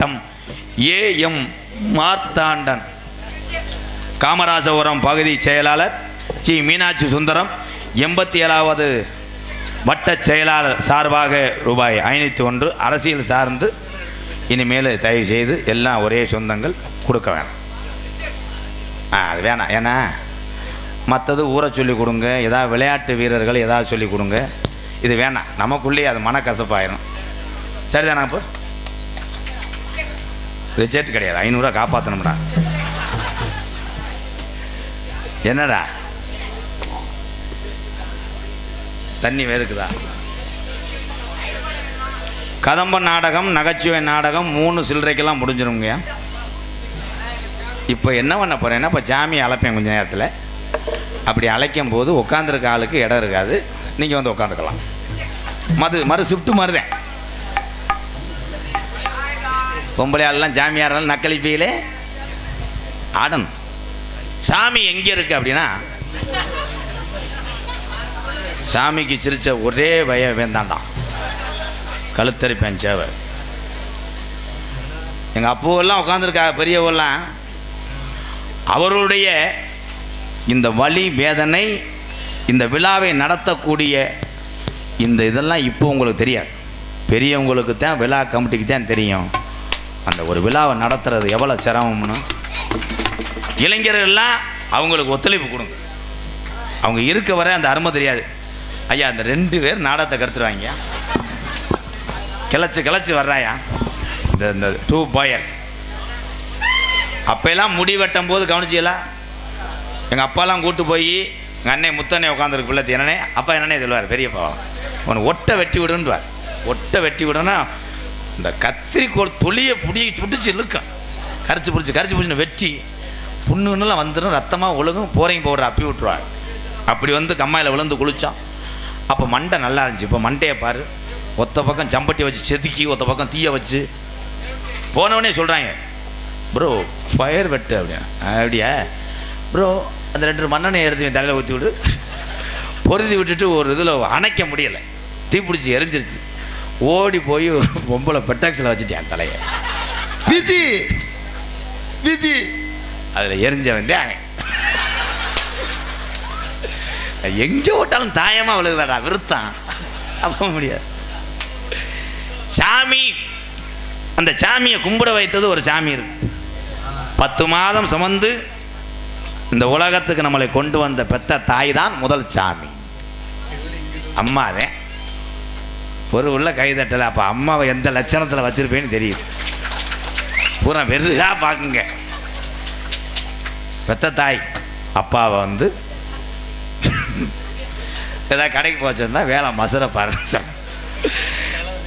மாவட்டம் A M Marthandan. Kamarajapuram பகுதி செயலாளர் ஜி மீனாட்சி சுந்தரம். எண்பத்தி ஏழாவது வட்ட செயலாளர் சார்பாக ரூபாய் ஐநூற்றி ஒன்று அரசியல் சார்ந்து இனிமேல் தயவு செய்து எல்லாம் ஒரே சொந்தங்கள் கொடுக்க வேணாம். ஆ அது வேணாம். ஏன்னா மற்றது ஊரை சொல்லி கொடுங்க ஏதாவது விளையாட்டு வீரர்கள் ஏதாவது சொல்லி கொடுங்க. இது வேணாம். நமக்குள்ளேயே அது மனக்கசப்பாயிரும். சரிதானா இப்போ ரிஜெக்ட் கிடையாது. ஐநூறுரூவா காப்பாற்றணும்டா என்னடா? தண்ணி வேறுக்குதா? கதம்ப நாடகம் நகைச்சுவை நாடகம் மூணு சில்லறைக்கெல்லாம் முடிஞ்சிருங்க இப்போ என்ன பண்ண போகிறேன்னா இப்போ ஜாமியை அழைப்பேன் கொஞ்சம் நேரத்தில். அப்படி அழைக்கும் போது உட்காந்துருக்க ஆளுக்கு இடம் இருக்காது. நீங்கள் வந்து உட்காந்துக்கலாம் மது மறு ஷிஃப்ட்டு மறுதேன். பொம்பளை ஆள்லாம் ஜாமியாரெல்லாம் நக்களிப்பையிலே ஆடணும் சாமி எங்கே இருக்கு அப்படின்னா சாமிக்கு சிரித்த ஒரே வய வேந்தாண்டான் கழுத்தரிப்பேன் சேவை. எங்கள் அப்போவெல்லாம் உட்காந்துருக்கா பெரியவெல்லாம். அவருடைய இந்த வலி வேதனை இந்த விழாவை நடத்தக்கூடிய இந்த இதெல்லாம் இப்போ உங்களுக்கு தெரியாது. பெரியவங்களுக்கு தான் விழா கமிட்டிக்கு தான் தெரியும். அந்த ஒரு விழாவை நடத்துறது எவ்வளோ சிரமம்னு இளைஞர்கள்லாம் அவங்களுக்கு ஒத்துழைப்பு கொடுங்க. அவங்க இருக்க வர அந்த அருமை தெரியாது. ஐயா அந்த ரெண்டு பேர் நாடகத்தை கெடுத்துருவாங்க. கிளச்சி கிளச்சி வர்றாயா? இந்த இந்த டூ பாயர் அப்போல்லாம் முடி வெட்டும் போது கவனிச்சியலாம் எங்கள் அப்பாலாம் கூட்டு போய் எங்கள் அண்ணன் முத்தண்ணே உட்காந்துருக்கு பிள்ளை என்னனே அப்பா என்னன்னே சொல்லுவார் பெரியப்பா உனக்கு ஒட்டை வெட்டி விடுன்றார் ஒட்டை வெட்டி விடுன்னா இந்த கத்திரிக்கோள் தொலியை புடி சுட்டுச்சு இழுக்கும் கரைச்சி பிடிச்சி கரைச்சி பிடிச்சின்னு வெட்டி புண்ணுன்னுலாம் வந்துடும் ரத்தமாக ஒழுகும் போரையும் போடுற அப்பி விட்டுருவாள் அப்படி வந்து கம்மாயில் விழுந்து குளித்தான் அப்போ மண்டை நல்லா இருந்துச்சு. இப்போ மண்டையை பாரு. ஒத்த பக்கம் சம்பட்டி வச்சு செதுக்கி ஒத்த பக்கம் தீயை வச்சு. போனவனே சொல்கிறாங்க ப்ரோ ஃபயர் வெட்டு அப்படின்னா. அப்படியா? ப்ரோ அந்த ரெண்டு மண்ணெண்ணெய் எடுத்து என் தலையில் ஊற்றி விட்டு பொருதி விட்டுட்டு ஒரு இதில் அணைக்க முடியலை. தீப்பிடிச்சி எரிஞ்சிருச்சு. ஓடி போய் ஒரு பொம்பளை பெட்டாக்ஸில் வச்சுட்டேன் தலையை. விதி விதி. அதில் எரிஞ்சவன் தான் எங்கே விட்டாலும் தாயமாக விழுகுதாடா விருத்தான் அப்போ முடியாது. சாமி அந்த சாமியை கும்பிட வைத்தது ஒரு சாமி இருக்கு. பத்து மாதம் சுமந்து இந்த உலகத்துக்கு நம்மளை கொண்டு வந்த பெத்த தாய் தான் முதல் சாமி. அம்மாதே ஒரு உள்ள கைதட்டலை அப்போ அம்மாவை எந்த லட்சணத்தில் வச்சுருப்பேன்னு தெரியுது. பூரா வெறுகா பார்க்குங்க. பெத்த தாய் அப்பாவை வந்து ஏதாவது கடைக்கு போச்சுன்னா வேலை மசுரை பாருங்க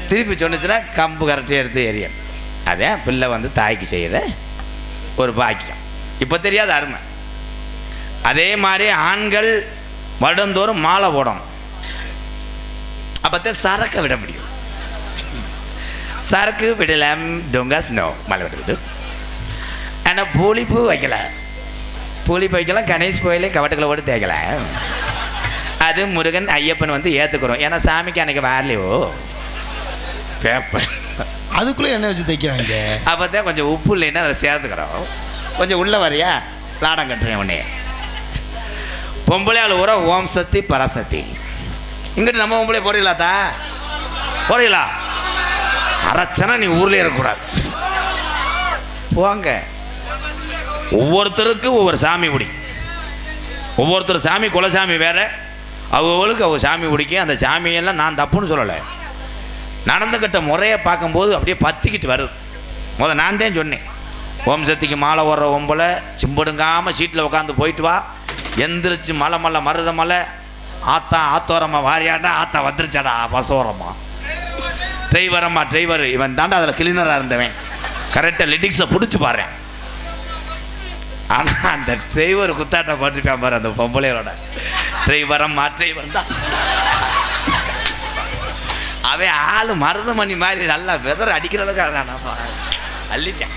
திருப்பி சொன்னுச்சுன்னா கம்பு கரெக்டாக எடுத்து எரியும் அதே பிள்ளை வந்து தாய்க்கு செய்கிற ஒரு பாக்கியம். இப்போ தெரியாத அருமை. அதே மாதிரி ஆண்கள் வருடந்தோறும் மாலை போடணும். அப்போத்தான் சரக்கை விட முடியும் சரக்கு விடலாம் டொங்கா ஸ்னோ மழை விடுது ஆனால் பூலிப்பூ வைக்கல பூலிப்பூ வைக்கலாம் கணேஷ் கோயிலே கவட்டுக்களை போட்டு தேய்க்கல அது முருகன் ஐயப்பன் வந்து ஏற்றுக்கிறோம் ஏன்னா சாமிக்கு அன்னைக்கு வரலையோ பேப்பர் அதுக்குள்ள என்ன வச்சு தைக்கிறாங்க அப்போ தான் கொஞ்சம் உப்பு இல்லைன்னா அதை சேர்த்துக்கிறோம் கொஞ்சம் உள்ள வரியா லாடம் கட்டுறேன் உடனே பொம்பளை ஆள் ஊரா ஓம் சக்தி பராசக்தி இங்கிட்டு நம்ம பொம்பளை போறீங்களாத்தா? போறீங்களா? அரைச்சனா நீ ஊர்ல இருக்கக்கூடாது. போங்க. ஒவ்வொருத்தருக்கும் ஒவ்வொரு சாமி பிடிக்கும் ஒவ்வொருத்தர் சாமி குலசாமி வேற. அவங்களுக்கு அவங்க சாமி பிடிக்கும் அந்த சாமியெல்லாம் நான் தப்புன்னு சொல்லலை. நடந்துக்கிட்ட முறையை பார்க்கும்போது அப்படியே பத்திக்கிட்டு வருது. முத நான் தான் சொன்னேன். ஓம் சக்திக்கு மாலை ஓடுற ஒம்பளை சிம்படுங்காமல் சீட்டில் உட்காந்து போயிட்டு வா. எந்திரிச்சு மலை மலை மருத மலை ஆத்தா ஆத்தோரமா வாரியாண்டா ஆத்தா வந்துருச்சாடா பசோரமா டிரைவரம்மா டிரைவர் இவன் தாண்டா அதில் கிளீனராக இருந்தவன். கரெக்டாக லிட்டிக்ஸை பிடிச்சி பாரு ஆனால் அந்த டிரைவர் குத்தாட்டம் போட்டுருக்கான் பாரு அந்த பொம்பளையோட. டிரைவரம்மா டிரைவர் தான். அவன் ஆள் மருதமணி மாதிரி நல்லா வெதர் அடிக்கிற அளவுக்கு அழகானப்பா அள்ளிட்டேன்.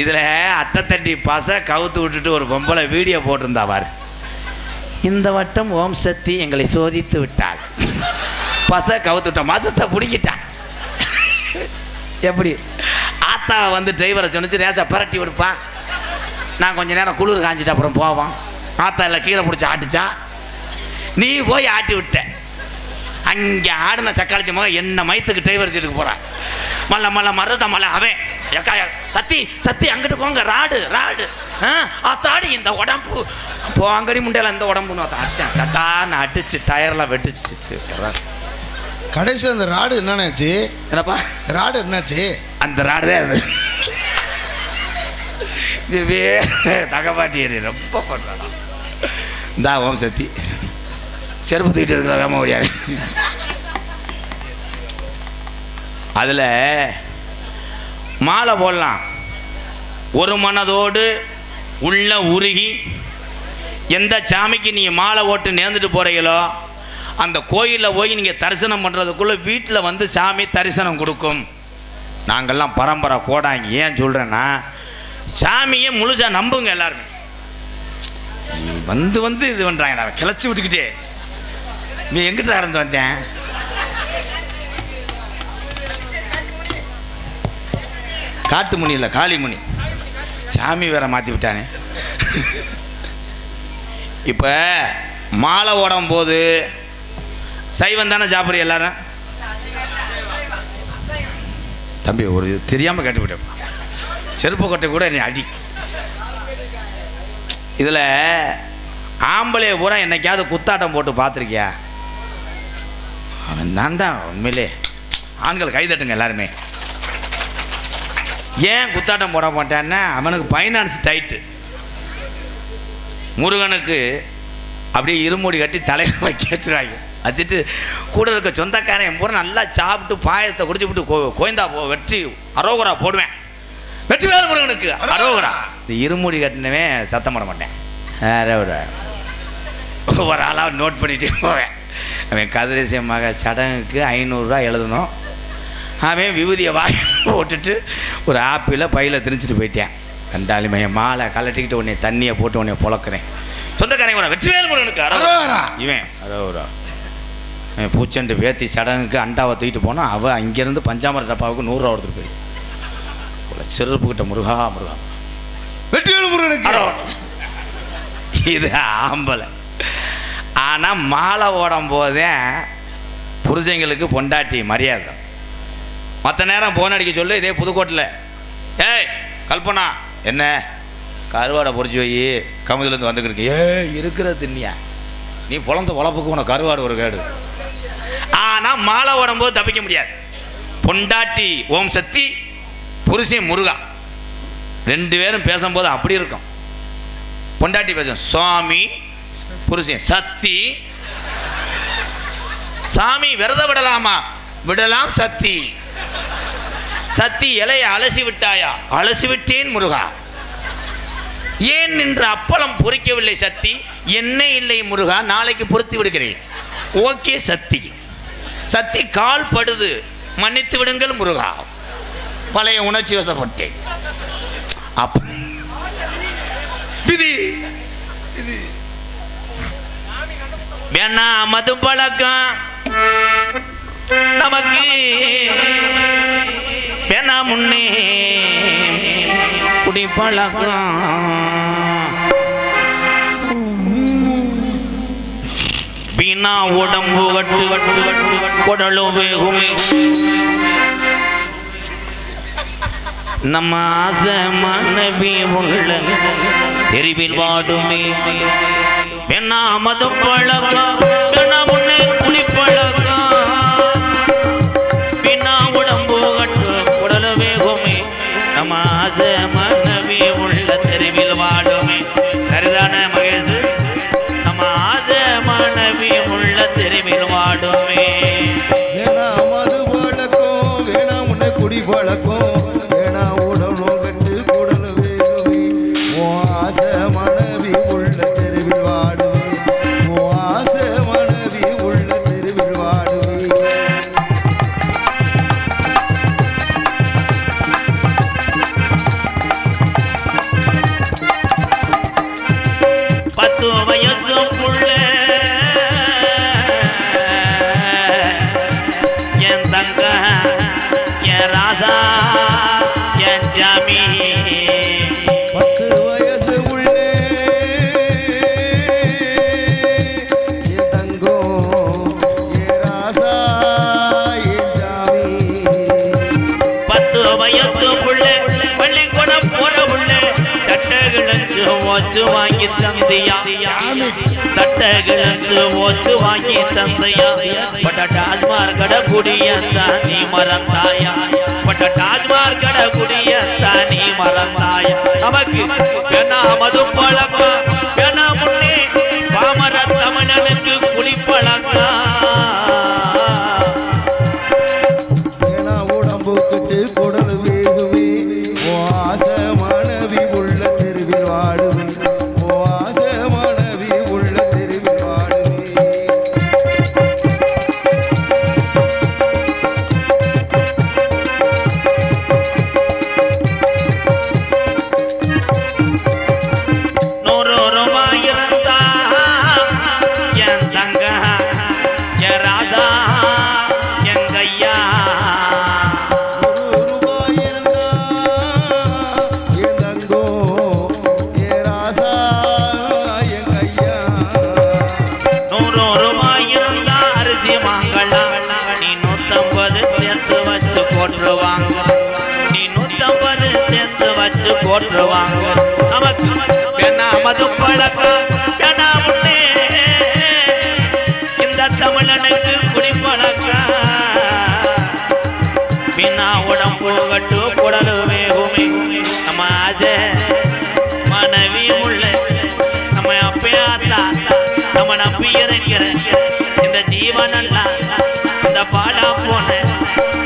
இதில் அத்தை தண்டி பச கவுத்து விட்டுட்டு ஒரு பொம்பளை வீடியோ போட்டிருந்தா பாரு. இந்த வட்டம் ஓம் சக்தி எங்களை சோதித்து விட்டாள். பச கவுத்து மசத்தை பிடிக்கிட்டான் எப்படி? ஆத்தா வந்து டிரைவரை சொன்னிச்சு ரேசா பரட்டி விடுப்பா. நான் கொஞ்சம் நேரம் குளிர் காஞ்சிட்டு அப்புறம் போவோம். ஆத்தா இல்லை கீரை பிடிச்சி ஆட்டுச்சா. நீ போய் ஆட்டி விட்ட. அங்கே ஆடின சக்காளத்தி மகன் என்ன மயத்துக்கு டிரைவர் சீட்டுக்கு போகிறான் மல்ல மல்ல மருத மல்ல அவன். எக்கா சத்தி சத்தி அங்கிட்டு போங்க ராடு ராடு. ஆ அத்தாடி இந்த உடம்பு. போ அங்கடி முண்டையில் இந்த உடம்புன்னு அடிச்சேன் சட்டான்னு அடிச்சு டயர்லாம் வெடிச்சு கடைசி அந்த ராடு என்னன்னாச்சு? என்னப்பா? ராடு என்னாச்சு? அந்த ராடு தான் தகப்பாட்டி ரொம்ப பண்ணுறான். இந்தா ஓம் சக்தி. செருப்பு தூக்கிட்டு இருக்கிற வேம முடியாது அதில் மாலை போடலாம். ஒரு மனதோடு உள்ள உருகி எந்த சாமிக்கு நீங்கள் மாலை ஓட்டு நேர்ந்துட்டு போகிறீங்களோ அந்த கோயிலில் போய் நீங்கள் தரிசனம் பண்ணுறதுக்குள்ளே வீட்டில் வந்து சாமி தரிசனம் கொடுக்கும். நாங்கள்லாம் பரம்பரை கோடாங்க ஏன் சொல்கிறேன்னா சாமியை முழுசாக நம்புங்க எல்லாருமே. வந்து வந்து இது பண்ணுறாங்கடா கிளச்சி விட்டுக்கிட்டே. நீ எங்கிட்ட நடந்து வந்தேன்? காட்டுமுனி இல்லை காளிமுனி. சாமி வேற மாற்றி விட்டானே. இப்போ மாலை ஓடும் போது சைவம் தானே சாப்பிட்ற எல்லாரும்? தம்பி ஒரு இது தெரியாமல் கேட்டுவிட்டேப்பா செருப்பு கொட்டை கூட என்னை அடி. இதில் ஆம்பளைய பூரா என்னைக்காவது குத்தாட்டம் போட்டு பார்த்துருக்கியா? நான் தான் உண்மையிலே. ஆண்கள் கைதட்டுங்க எல்லாருமே. ஏன் குத்தாட்டம் போட மாட்டான்னா அவனுக்கு ஃபைனான்ஸ் டைட்டு முருகனுக்கு அப்படியே இருமுடி கட்டி தலையில் வைக்க வச்சுருவாங்க. வச்சுட்டு கூட இருக்க சொந்தக்காரன் பூரா நல்லா சாப்பிட்டு பாயசத்தை குடிச்சு விட்டு கோ கோயந்தா போ வெற்றி அரோகரா போடுவேன். வெற்றி வேறு முருகனுக்கு அரோகரா. இந்த இருமுடி கட்டினவன் சத்தம் போட மாட்டேன். ஒரு ஆளாக நோட் பண்ணிட்டு போவேன். அவன் கதிரேசி மக சடங்குக்கு ஐநூறுரூவா எழுதணும். அவன் விபூதியை வாங்கி போட்டுட்டு ஒரு ஆப்பிளை பையில் திணிச்சிட்டு போயிட்டேன். கண்டாளி மையம் மாலை கலட்டிக்கிட்டு உடனே தண்ணியை போட்டு உடனே புழக்கிறேன். சொந்தக்காரங்க வெற்றிவேல் முருகனுக்கு அரோகரா. அரோகரா இவன் அரோகரா அவன் பூச்செண்டு வேத்தி சடங்குக்கு அண்டாவை தூக்கிட்டு போனான் அவள் அங்கேருந்து பஞ்சாமர டப்பாவுக்கு நூறுரூவா கொடுத்துட்டு போய் இவ்வளோ செருப்புக்கிட்ட முருகா முருகா. வெற்றிவேல் முருகனுக்கு. இது ஆம்பளை. ஆனால் மாலை ஓடும் போதே புருஷங்களுக்கு பொண்டாட்டி மரியாதை. மற்ற நேரம் போன் அடிக்க சொல்லு இதே புதுக்கோட்டில். ஏய் கல்பனா என்ன? கருவாடை பொறிச்சு வை. கமுதிலேருந்து வந்துக்கிட்டு ஏ இருக்கிற தின்னியா நீ பொழந்த உழப்புக்கு உனக்கு கருவாடு ஒரு கேடு. ஆனால் மாலை உடம்போது தப்பிக்க முடியாது. பொண்டாட்டி ஓம் சக்தி புருஷன் முருகா. ரெண்டு பேரும் பேசும்போது அப்படி இருக்கும். பொண்டாட்டி பேசும் சுவாமி புருஷன் சக்தி. சாமி விரத விடலாமா? விடலாம் சக்தி. சத்தி இலையை அலசி விட்டாயா? அலசி விட்டேன் முருகா. ஏன் நின்று அப்பளம் பொறிக்கவில்லை சக்தி என்ன இல்லை முருகா நாளைக்கு பொருத்தி விடுகிறேன். ஓகே சத்தி. சத்தி கால் படுது. மன்னித்து விடுங்கள் முருகா. பழைய உணர்ச்சி வசப்பட்டேன். அப்ப விதி. வேணா மது பழக்கம் நமக்கு வேணா முன்னே குடிப்பழக்கம் வீணா உடம்பு வட்டு வட்டு குடலு வேகுமே. நம்ம ஆசை மனைவி உள்ள தெருவில் வாடுமே. வேணா மதம் பழக்கம் சட்டை கிழஞ்சு ஓச்சு வாங்கி தந்தையா? பட்ட டாஸ்மார் கட குடியந்தா நீ மறந்தாயா பட்ட டாஸ்மார் கட குடியந்தா நீ மறந்தாயா நமக்கு வேணா வச்சு நமக்கு வேணா மது பழக்கம்? இந்த தமிழனுக்கு குடிப்பழக்கம் மீனா உடம்பு கட்டு குடலு வேகுமே. நம்ம ஆசை மனைவி உள்ள நம்ம அப்பயாத்தா நம்ம நம்பி இருக்கிற இந்த ஜீவனெல்லாம் இந்த பாலா போன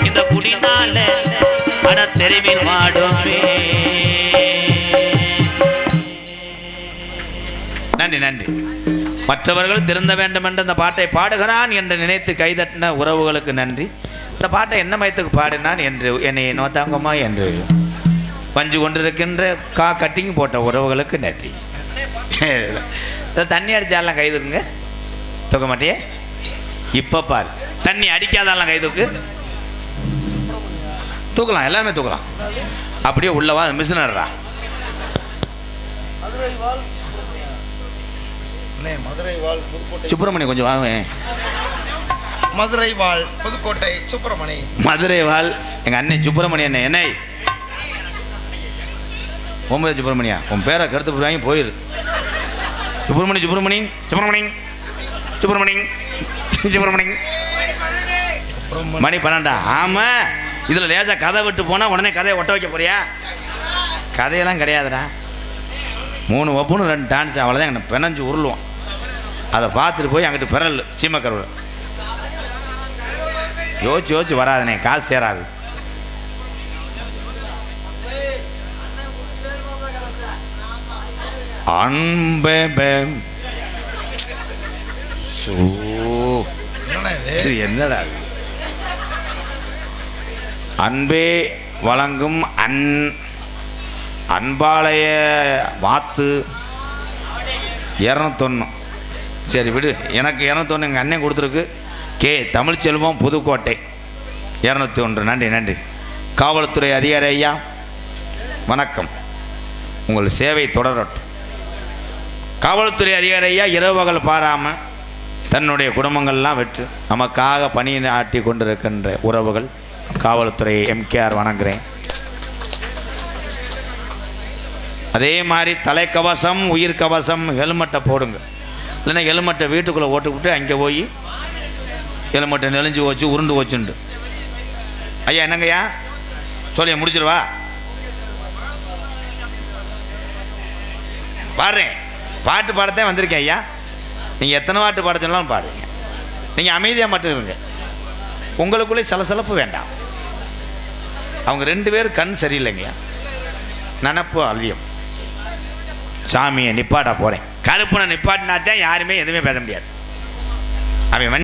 இந்த குடினால அட தெருவில் வாடுமே. நன்றி நன்றி. மற்றவர்கள் திருந்த வேண்டும் என்று இந்த பாட்டை பாடுகிறான் என்று நினைத்து கைதட்டின உறவுகளுக்கு நன்றி. இந்த பாட்டை என்ன மயத்துக்கு பாடினான் என்று என்னை நோத்தாங்கம்மா என்று பஞ்சு கொண்டிருக்கின்ற கா கட்டிங் போட்ட உறவுகளுக்கு நன்றி. தண்ணி அடித்தாலாம் கைதுக்குங்க தூக்க மாட்டியே? இப்போ பாரு. தண்ணி அடிக்காதாலாம் கைதுக்கு தூக்கலாம் எல்லாருமே தூக்கலாம். அப்படியே உள்ளவா மிஷினர்ரா அண்ணே மதுரை வாழ் புதுக்கோட்டை. சுப்பிரமணியம் கொஞ்சம் வாங்குவேன் மதுரை வாழ் புதுக்கோட்டை சுப்பிரமணி. மதுரை வாழ் எங்கள் அண்ணன் சுப்பிரமணியன் அண்ணன் என்னை? ஒன்பது சுப்பிரமணியா? உன் பேரை கருத்து வாங்கி போயிரு. சுப்பிரமணி சுப்பிரமணி சுப்பிரமணி சுப்பிரமணி சுப்பிரமணி. மணி பன்னெண்டா? ஆமாம் இதில் லேசாக கதை விட்டு போனால் உடனே கதையை ஒட்ட வைக்க போறியா? கதையெல்லாம் கிடையாதுடா. மூணு ஒப்புன்னு ரெண்டு டான்ஸ் அவ்வளோதான் எங்கள் பிணைஞ்சு உருளுவோம் அதை பார்த்துட்டு போய் அங்கிட்டு பிறல் சீமக்கருவில் யோசிச்சு யோசிச்சு வராதுனே காசு சேராது. அன்பே சோ. என்னண்ணே இது? என்னடா? அன்பே வழங்கும் அன் அன்பாலய வாத்து. இரநூத்தொன்று சரி விடு. எனக்கு இரநூத்தொன்று எங்கள் அண்ணன் கொடுத்துருக்கு. கே தமிழ்ச்செல்வம் புதுக்கோட்டை. இரநூத்தி ஒன்று நன்றி நன்றி. காவல்துறை அதிகாரி ஐயா வணக்கம். உங்கள் சேவை தொடரட்டும். காவல்துறை அதிகாரி ஐயா இரவு பகல் பாராமல் தன்னுடைய குடும்பங்கள்லாம் விட்டு நமக்காக பணியாற்றி கொண்டிருக்கின்ற உறவுகள் காவல்துறை எம்கேஆர் வணங்குறேன். அதே மாதிரி தலைக்கவசம் உயிர் கவசம் ஹெல்மெட்டை போடுங்க. இல்லைன்னா ஹெல்மெட்டை வீட்டுக்குள்ளே ஓட்டுக்கிட்டு அங்கே போய் எலுமட்டை நெளிஞ்சு வச்சு உருண்டு வச்சுண்டு. ஐயா என்னங்கய்யா? சொல்லி முடிச்சிருவா? பாடுறேன். பாட்டு பாடத்தான் வந்திருக்கேன் ஐயா. நீங்கள் எத்தனை பாட்டு பாட சொன்னாலும் பாடுவீங்க நீங்கள் அமைதியாக மட்டும் இருங்க. உங்களுக்குள்ளே சலசலப்பு வேண்டாம். அவங்க ரெண்டு பேரும் கண் சரியில்லைங்க நினப்பு அழியும். சாமியை நிப்பாட்ட போகிறேன் கருப்புனை நிப்பாட்டினா தான் யாருமே எதுவுமே பேச முடியாது. அவன்